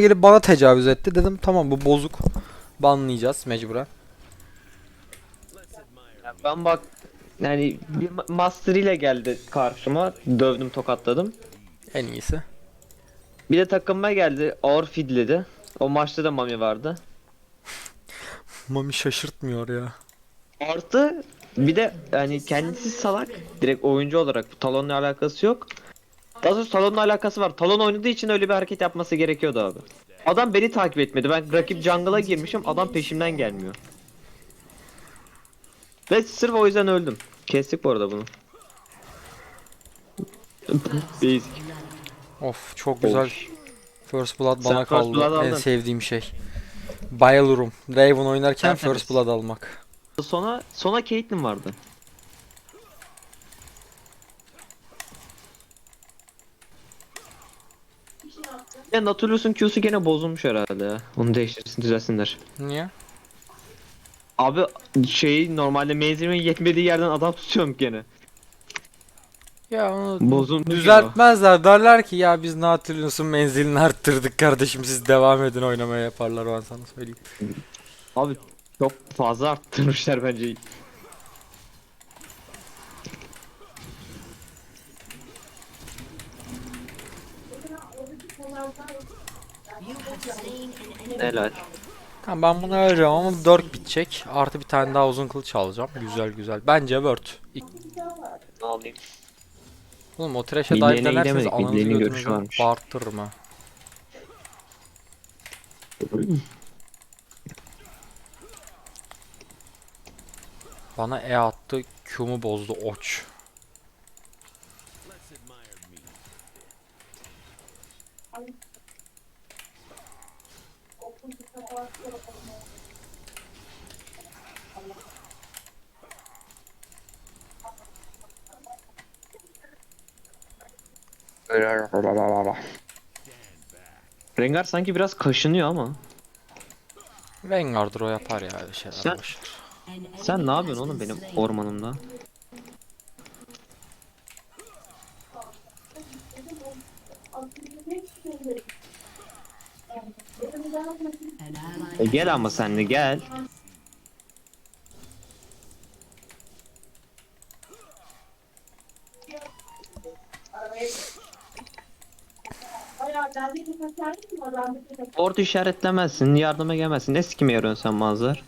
gelip bana tecavüz etti. Dedim tamam bu bozuk. Banlayacağız mecburen. Ben bak yani bir ma- master ile geldi karşıma. Dövdüm tokatladım. En iyisi. Bir de takımma geldi. Ağır fidledi. O maçta da Mami vardı. Mami şaşırtmıyor ya. Artı bir de yani kendisi salak. Direkt oyuncu olarak bu talonla alakası yok. Daha doğrusu talonla alakası var. Talon oynadığı için öyle bir hareket yapması gerekiyordu abi. Adam beni takip etmedi. Ben rakip jungle'a girmişim. Adam peşimden gelmiyor. Ve sırf o yüzden öldüm. Kestik bu arada bunu. Basic. Of çok güzel. First Blood Sen bana First kaldı. Blood en sevdiğim şey. Bayılırım. Raven oynarken Sen First. Blood almak. Sona sona Caitlyn vardı. Ya Nautilus'un Q'su gene bozulmuş herhalde ya. Onu değiştirsin düzelsinler. Niye? Abi şey normalde menzilimin yetmediği yerden adam tutuyorum gene. Ya onu Bozulmuş düzeltmezler. Derler ki ya biz Nautilus'un menzilini arttırdık kardeşim siz devam edin oynamaya yaparlar ben sana söyleyeyim. Abi çok fazla arttırmışlar bence. Helal. Tamam ben bunu öleceğim ama 4 bitecek. Artı bir tane daha uzun kılıç alacağım. Güzel güzel. Bence Word. İlk... Ne alayım? Oğlum o trash'e Midlane'e dive denerseniz gidemedik, ananızı midlane'in götünüzü varmış. ha. Bana E attı, Q'mu bozdu oç. Rengar sanki biraz kaşınıyor ama. Vanguard'dır o yapar ya öyle şeyler Sen- boşver. Sen ne yapıyorsun oğlum benim ormanımda? E gel ama sen de gel. Ordu işaretlemezsin, yardıma gelmezsin. Ne sikime yarıyorsun sen Mazhar?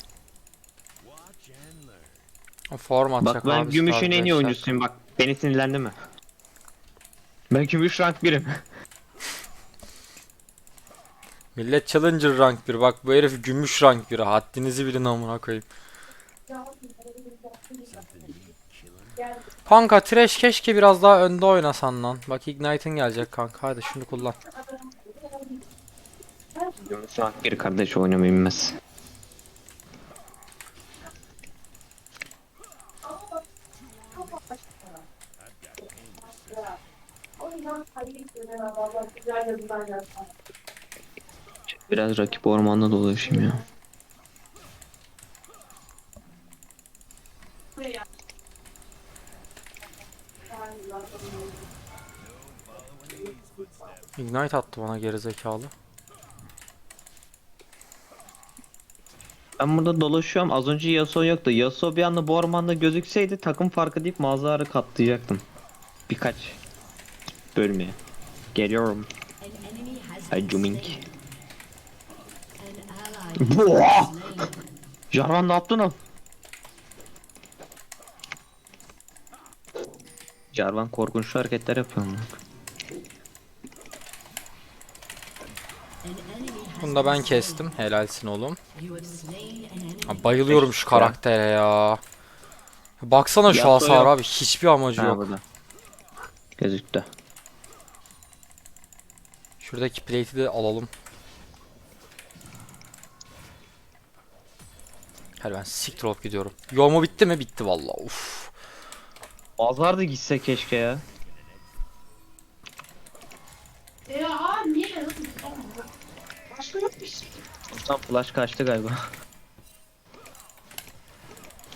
O Form atacak Bak ben abi, gümüşün en iyi Starflash'ten. oyuncusuyum bak. Beni sinirlendi mi? Ben gümüş rank birim. Millet Challenger rank 1 bak bu herif gümüş rank 1 haddinizi bilin amına koyayım. Kanka Thresh keşke biraz daha önde oynasan lan. Bak Ignite'ın gelecek kanka hadi şunu kullan. Rank bir kardeş oynamayı bilmez. Biraz rakip ormanda dolaşayım ya. Ignite attı bana gerizekalı. Ben burada dolaşıyorum. Az önce Yasuo yoktu. Yasuo bir anda bu ormanda gözükseydi takım farkı deyip mağazaları katlayacaktım. Birkaç bölmeye. Geliyorum. Ay Jumink. Boğa! Jarvan ne yaptın o? Jarvan korkunç hareketler yapıyor. Bunu da ben kestim. Helalsin oğlum. Bayılıyorum şu karaktere ya. Baksana şu Yasuo hasar yok. abi. Hiçbir amacı Ha, yok. burada. Gözüktü. Şuradaki plate'i de alalım. Hadi ben siktir olup gidiyorum. Yoğumu bitti mi? Bitti valla. Uf. Azar da gitse keşke. Ya Tam flash kaçtı galiba.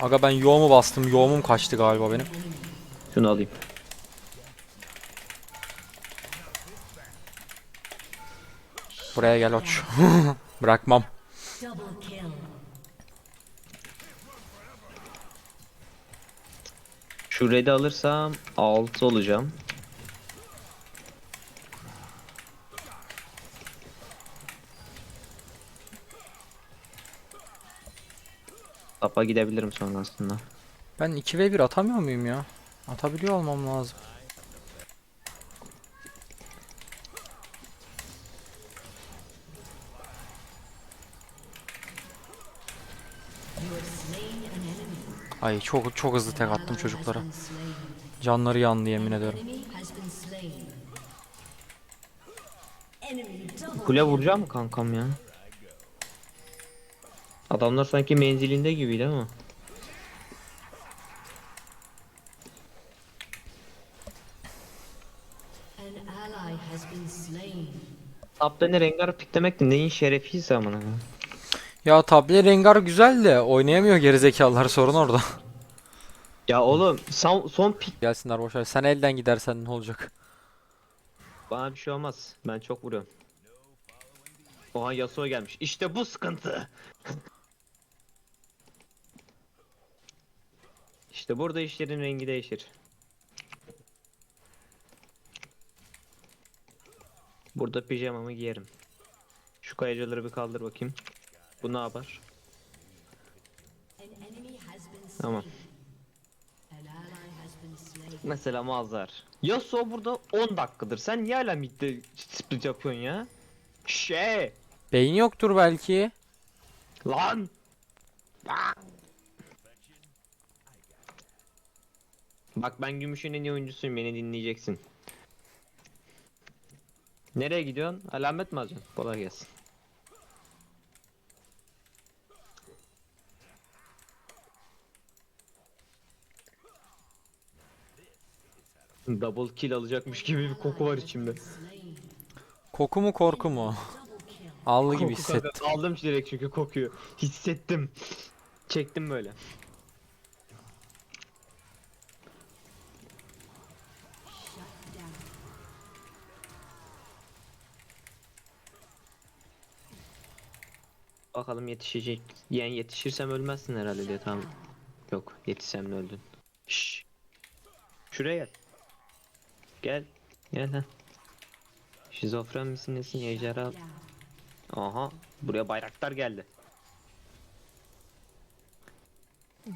Aga ben yoğumu bastım. Yoğumum kaçtı galiba benim. Şunu alayım. Buraya gel oç. Bırakmam. Şu red'i alırsam 6 olacağım. Tapa gidebilirim sonra aslında. Ben 2v1 atamıyor muyum ya? Atabiliyor olmam lazım. Ay çok çok hızlı tek attım çocuklara. Canları yandı yemin ederim. Kule vuracağım mı kankam ya? Adamlar sanki menzilinde gibiydi ama. An ally has been slain. Top lane'e Rengar piklemek de neyin şerefiyse amına. ya. Ya table Rengar güzel de oynayamıyor gerizekalılar sorun orada. Ya oğlum son, son pik Gelsinler boşver. Sen elden gidersen ne olacak? bana bir şey olmaz. Ben çok vuruyorum. Oha Yasuo gelmiş. İşte bu sıkıntı. İşte burada işlerin rengi değişir. Burada pijamamı giyerim. Şu kayacıları bir kaldır bakayım. Bu ne yapar? Tamam. Mesela Mazhar. Yasuo burada 10 dakikadır. Sen niye hala midde split yapıyorsun ya? Şey. Beyin yoktur belki. Lan! Bak ben Gümüş'ün en iyi oyuncusuyum. Beni dinleyeceksin. Nereye gidiyorsun? Alamet mi alacaksın? Kolay gelsin. Double kill alacakmış gibi bir koku var içimde. Koku mu korku mu? Allı gibi Koku kanka, hissettim. Aldım direkt çünkü kokuyu. Hissettim. Çektim böyle. Bakalım yetişecek. Yani yetişirsem ölmezsin herhalde diye tam. Yok yetişsem de öldün. Şşş. Şuraya gel. Gel. Gel lan. Şizofren misin nesin? Down. Aha. Buraya bayraktar geldi.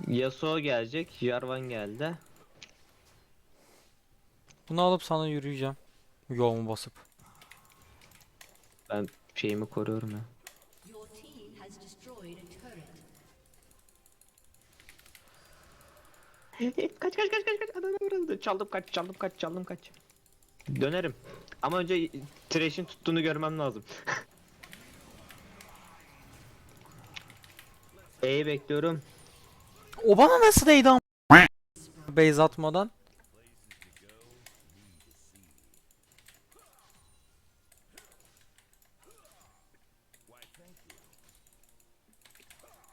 Yasuo gelecek. Jarvan geldi. Bunu alıp sana yürüyeceğim. Yolmu basıp. Ben şeyimi koruyorum ya. kaç kaç kaç kaç kaç vuruldu. Çaldım kaç çaldım kaç çaldım kaç. Dönerim. Ama önce Thresh'in tuttuğunu görmem lazım. E'yi bekliyorum. O bana nasıl değdi am- Base atmadan.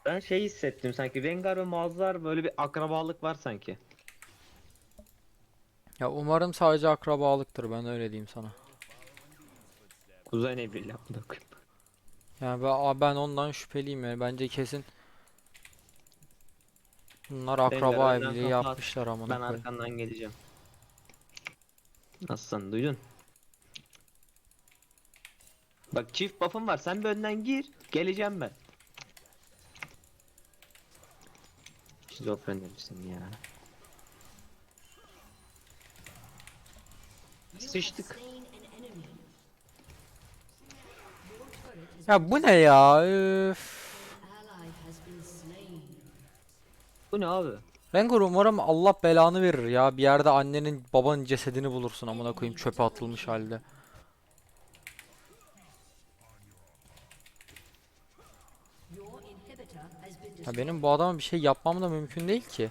Ben şey hissettim sanki Rengar ve Mazhar böyle bir akrabalık var sanki. Ya umarım sadece akrabalıktır ben öyle diyeyim sana. Kuzey Nebril yaptı. Yani ben, ben ondan şüpheliyim yani bence kesin Bunlar akraba önden evliliği yapmışlar amına Ben koyayım. arkandan geleceğim. Aslan duydun? Bak çift buff'ım var. Sen bir önden gir. Geleceğim ben. Şizofren misin ya? Sıçtık. Ya bu ne ya? Üf. Bu ne abi? Rengar umarım Allah belanı verir ya. Bir yerde annenin babanın cesedini bulursun amına koyayım çöpe atılmış halde. Ya benim bu adama bir şey yapmam da mümkün değil ki.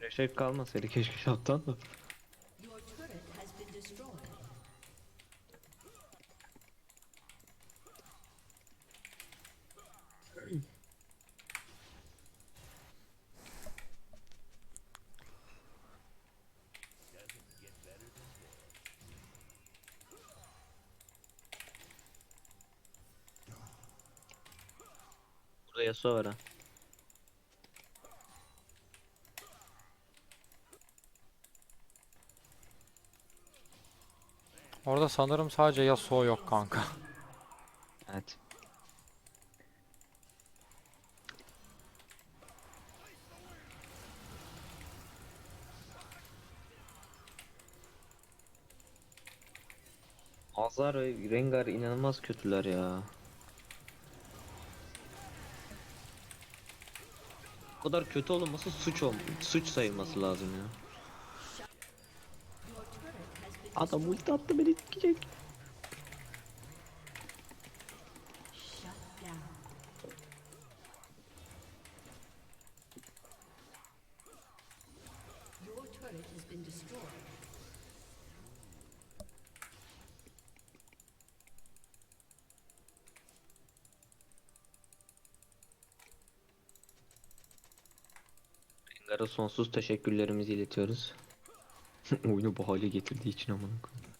Reşek kalmasaydı keşke şaptan da. Your turret has been destroyed. Burada Yasuo var ha. Orada sanırım sadece Yasuo yok kanka. Evet. Azar ve Rengar inanılmaz kötüler ya. Bu kadar kötü olması suç ol suç sayılması lazım ya. Adam ulti attı beni sikecek. Rengar'a sonsuz teşekkürlerimizi iletiyoruz. Oyunu bu hale getirdiği için amına koyayım.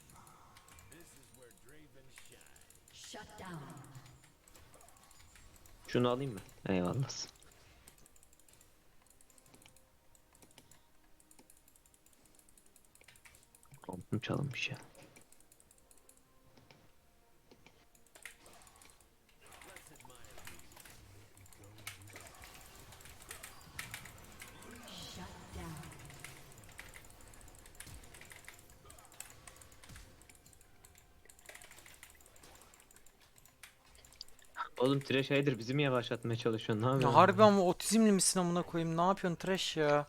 Şunu alayım mı? Eyvallah. Kompum çalınmış ya. Oğlum Trash Hider bizi mi yavaşlatmaya çalışıyorsun? Ne Ya yapıyorsun? harbi ama otizmli misin amına koyayım? Ne yapıyorsun trash ya?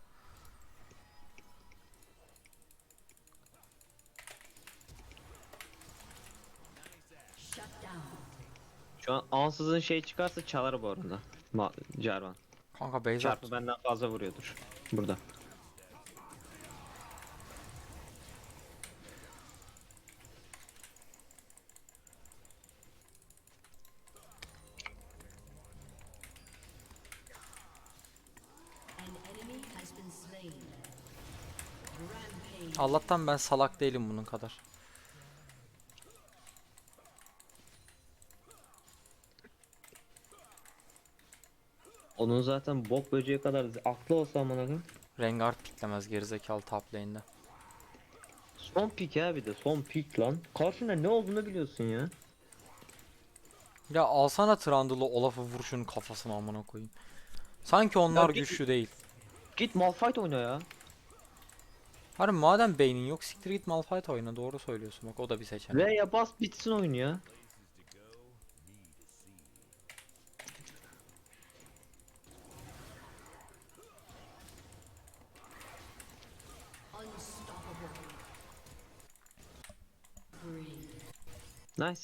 Şu an ansızın şey çıkarsa çalar bu arada. Ma Jarvan. Kanka at. Çarpı benden fazla vuruyordur. Burada. An enemy has been slain. Rampage. Allah'tan ben salak değilim bunun kadar. Onun zaten bok böceği kadar aklı olsa koyayım. Rengar piklemez gerizekalı top lane'de. Son pik ya bir de son pik lan. Karşında ne olduğunu biliyorsun ya. Ya alsana Trundle'ı Olaf'ı vur şunun kafasına amına koyayım. Sanki onlar git- güçlü değil. Git Malphite oyna ya. Harbi madem beynin yok siktir git Malphite oyna doğru söylüyorsun bak o da bir seçenek. Ve ya bas bitsin oyun ya. Nice.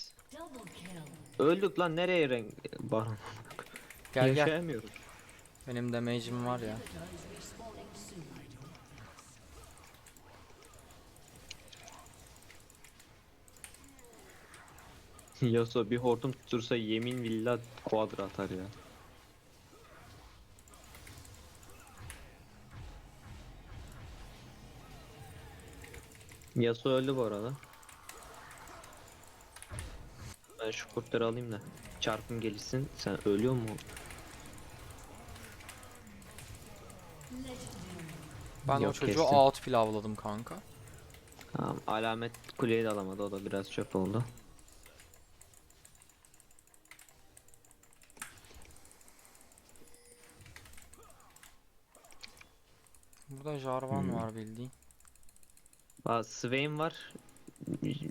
Öldük lan nereye renk baron? Gel gel Yaşayamıyoruz. benim damage'im var ya. Yasuo bir hortum tutursa yemin villa quadra atar ya. Yasuo öldü bu arada. Ben şu kurtları alayım da. Çarpım gelişsin. Sen ölüyor mu? Ben o Yok, çocuğu kestim. out pilavladım kanka. Tamam, alamet kuleyi de alamadı. O da biraz çöp oldu. Burada Jarvan Hmm. var bildiğin. Aa, Swain var.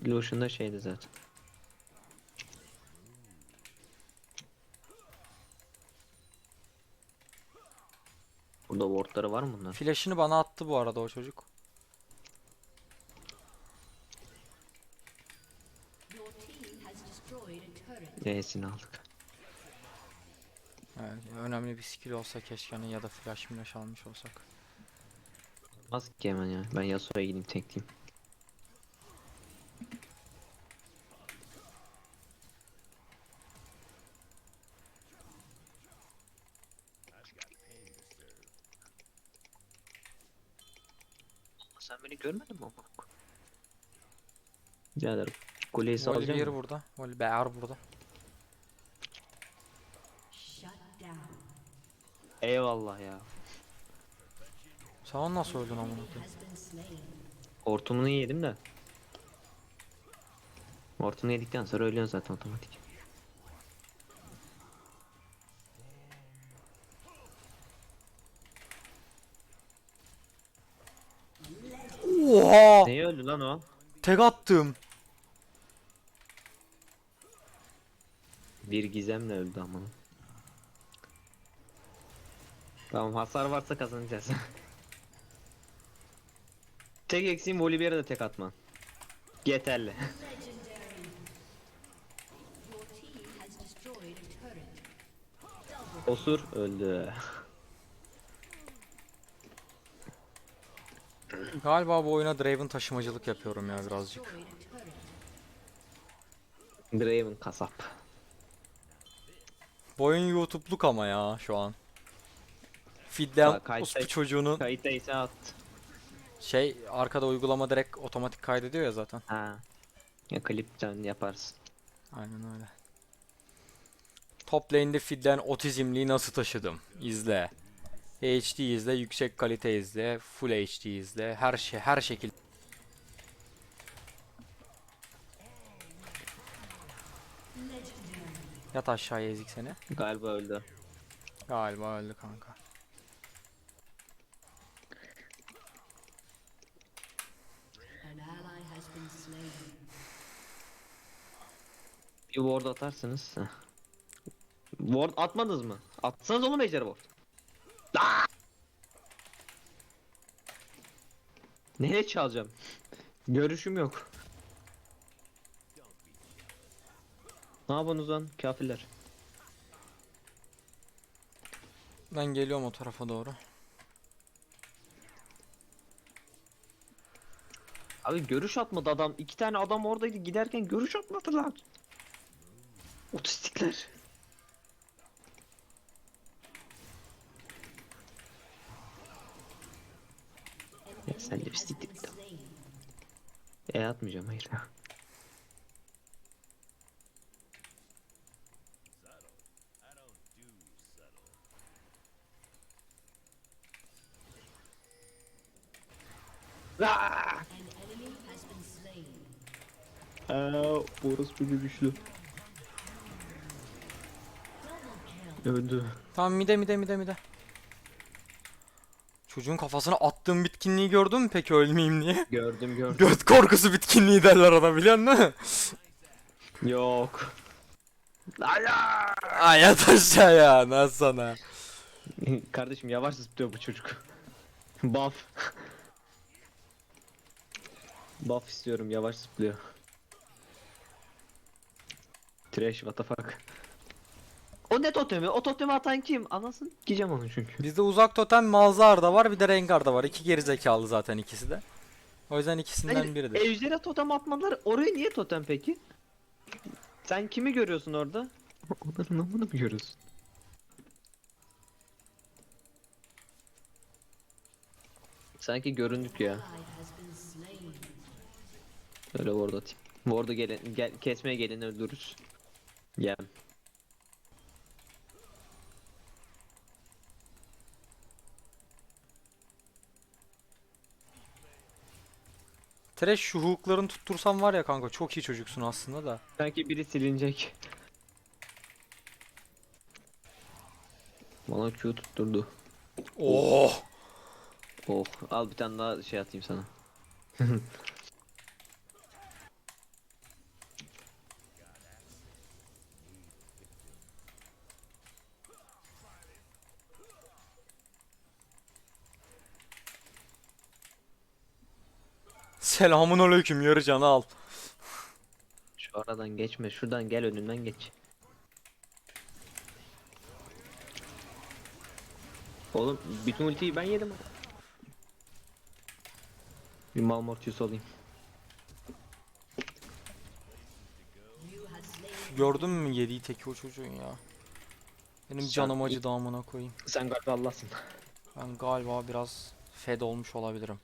Lucian da şeydi zaten. Burada wardları var mı bunlar? Flash'ını bana attı bu arada o çocuk. N'sini aldık. Evet, önemli bir skill olsa keşke hani ya da flash flash almış olsak. Az ki hemen ya. Ben Yasuo'ya gideyim tekleyeyim. Sen beni görmedin mi ama? Rica ederim. Kuleyi salacağım Volibear mı? burada. Volibear burada. Eyvallah ya. Sen nasıl öldün amına koyayım? Hortumunu yedim de. Hortumunu yedikten sonra ölüyorsun zaten otomatik. Oha! Neye öldü lan o? Tek attım. Bir gizemle öldü ama. Tamam hasar varsa kazanacağız. tek eksiğim Volibear'a da tek atman. Yeterli. Osur öldü. Galiba bu oyuna Draven taşımacılık yapıyorum ya birazcık. Draven kasap. Bu oyun YouTube'luk ama ya şu an. Fidden uspu çocuğunu Kayıtta ise at. Şey arkada uygulama direkt otomatik kaydediyor ya zaten. Ha. Ya klipten yaparsın. Aynen öyle. Top lane'de Fidden otizmliği nasıl taşıdım? İzle. HD izle, yüksek kalite izle, full HD izle, her şey her şekilde. Yat aşağıya ezik seni. Galiba öldü. Galiba öldü kanka. An ally has been slain. Bir ward atarsınız. Heh. Ward atmadınız mı? Atsanız oğlum ejder ward. Aa! Nereye çalacağım? Görüşüm yok. Ne yapıyorsunuz lan kafirler? Ben geliyorum o tarafa doğru. Abi görüş atmadı adam. İki tane adam oradaydı giderken görüş atmadılar. Otistikler. An sen de bir siktir git. E atmayacağım hayır. Aa, orası böyle güçlü. Öldü. Tamam mide mide mide mide. Çocuğun kafasına attığım bitkinliği gördün mü peki ölmeyeyim diye? Gördüm gördüm. Göt korkusu bitkinliği derler ona biliyor musun? Yok. Aya! Ay yat aşağıya nasıl sana? Kardeşim yavaş zıplıyor bu çocuk. Buff. Buff istiyorum yavaş zıplıyor. Trash what the fuck. O ne totemi? O totemi atan kim? Anasın. Gideceğim onu çünkü. Bizde uzak totem Malzahar da var bir de Rengar da var. İki geri zekalı zaten ikisi de. O yüzden ikisinden Hayır, biridir. Ejder'e totem atmadılar. Oraya niye totem peki? Sen kimi görüyorsun orada? Onların namını mı görüyorsun? Sanki göründük ya. Öyle ward atayım. Ward'u gelin, gel, kesmeye geleni öldürürüz. Yem. Trash şu hooklarını tuttursam var ya kanka çok iyi çocuksun aslında da. Sanki biri silinecek. Bana Q tutturdu. Oh! Oh, al bir tane daha şey atayım sana. Selamun aleyküm yarı canı al. Şu aradan geçme, şuradan gel önümden geç. Oğlum bütün ultiyi ben yedim. Bir Malmortius slain Gördün mü yediği teki o çocuğun ya. Benim Sen- canım acıdı amına koyayım. Sen galiba Allah'sın. Ben galiba biraz fed olmuş olabilirim.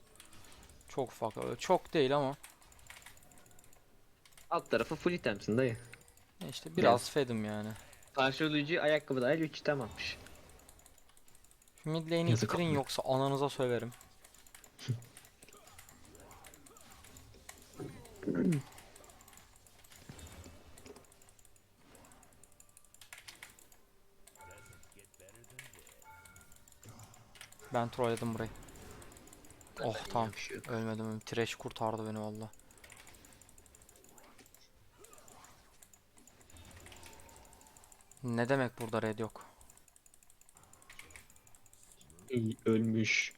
Çok öyle çok değil ama Alt tarafı full itemsin dayı. işte biraz fedim yani. Karşılayıcı ayakkabı dahil 3 item atmış. Mid lane'i Yazık oldu. yoksa ananıza söverim. Ben trolledim burayı. Oh tamam. Ölmedim. Trash kurtardı beni valla. Ne demek burada red yok? İyi, ölmüş.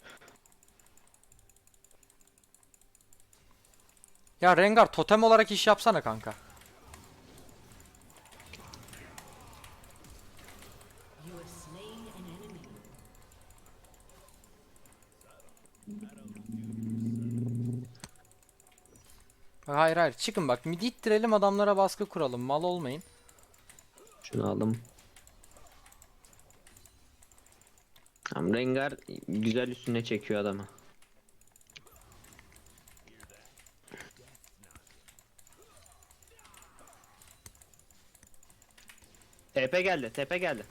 Ya Rengar totem olarak iş yapsana kanka. Hayır hayır çıkın bak mid ittirelim adamlara baskı kuralım mal olmayın. Şunu aldım. Tamam Rengar güzel üstüne çekiyor adamı. TP geldi, TP geldi.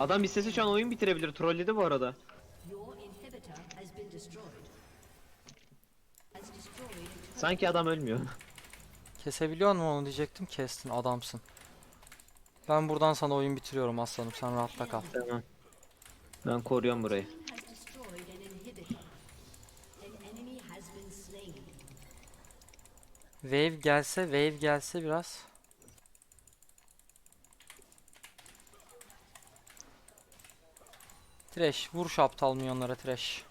Adam istese şu an oyun bitirebilir. Trolledi bu arada. Sanki adam ölmüyor. Kesebiliyor musun onu diyecektim kestin adamsın. Ben buradan sana oyun bitiriyorum aslanım sen rahatta kal. tamam. Ben koruyorum burayı. Wave gelse wave gelse biraz. Trash vur şu aptal minyonlara trash.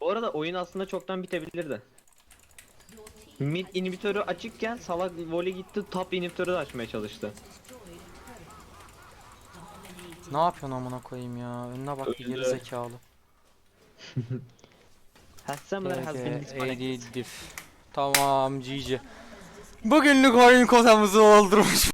Bu arada oyun aslında çoktan bitebilirdi. Mid inhibitörü açıkken salak voley gitti top inhibitörü de açmaya çalıştı. Ne yapıyorsun amına koyayım ya? Önüne bak bir geri zekalı. Hassemler has been disconnected. Tamam GG. Bugünlük oyun kotamızı oldurmuş.